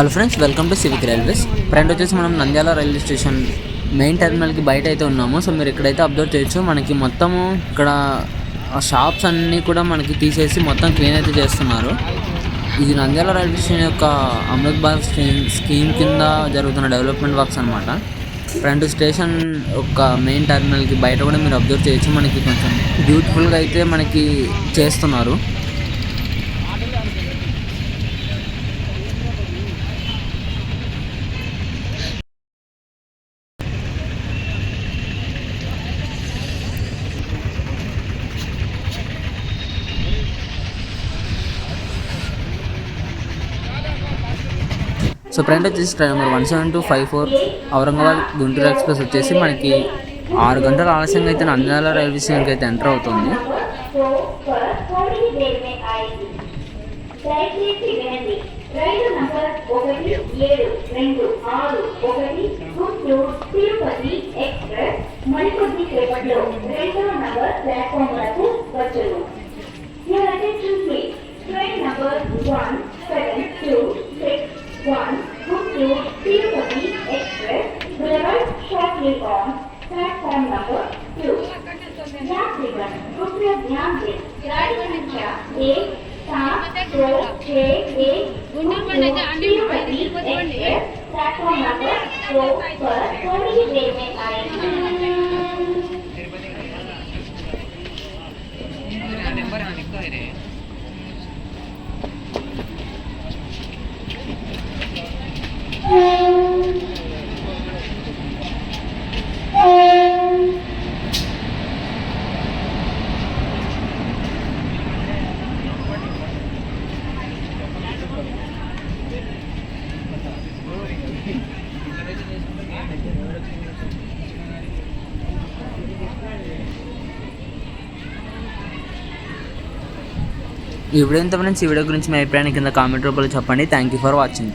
Hello friends welcome to civic railways friend వచ్చేసి మనం Nandyal railway station main టెర్మినల్కి బయట అయితే ఉన్నాము. సో మీరు ఇక్కడైతే అబ్జర్వ్ చేయొచ్చు. మనకి మొత్తము ఇక్కడ షాప్స్ అన్నీ కూడా మనకి తీసేసి మొత్తం క్లీన్ అయితే చేస్తున్నారు. ఇది నంద్యాల రైల్వే స్టేషన్ యొక్క అమృత్ భారత్ స్కీమ్ స్కీమ్ కింద జరుగుతున్న డెవలప్మెంట్ వర్క్స్ అనమాట ఫ్రంట్ స్టేషన్ ఒక మెయిన్ టెర్మినల్కి బయట కూడా మీరు అబ్జర్వ్ చేయొచ్చు. మనకి కొంచెం బ్యూటిఫుల్గా అయితే మనకి చేస్తున్నారు. సో ఫ్రెండ్ వచ్చేసి train number one seven two five four Aurangabad Guntur express వచ్చేసి మనకి ఆరు గంటల ఆలస్యంగా అయితే నంద్యాల రైల్వే స్టేషన్కి అయితే ఎంటర్ అవుతుంది ప్లాట్ఫామ్ వరకు one Guntur Tirupati Express will shortly on platform number two. यात्रीगण कृपया ध्यान दें गाड़ी संख्या एक सात दो छः एक तिरुपति एक्सप्रेस प्लेटफॉर्म नंबर दो पर थोड़ी ही देर में आएगी ఈ వీడియో ఎంత ఫ్రెండ్స్ ఈ వీడియో గురించి మీ అభిప్రాయాన్ని కింద కామెంట్ రూపంలో చెప్పండి. Thank you for watching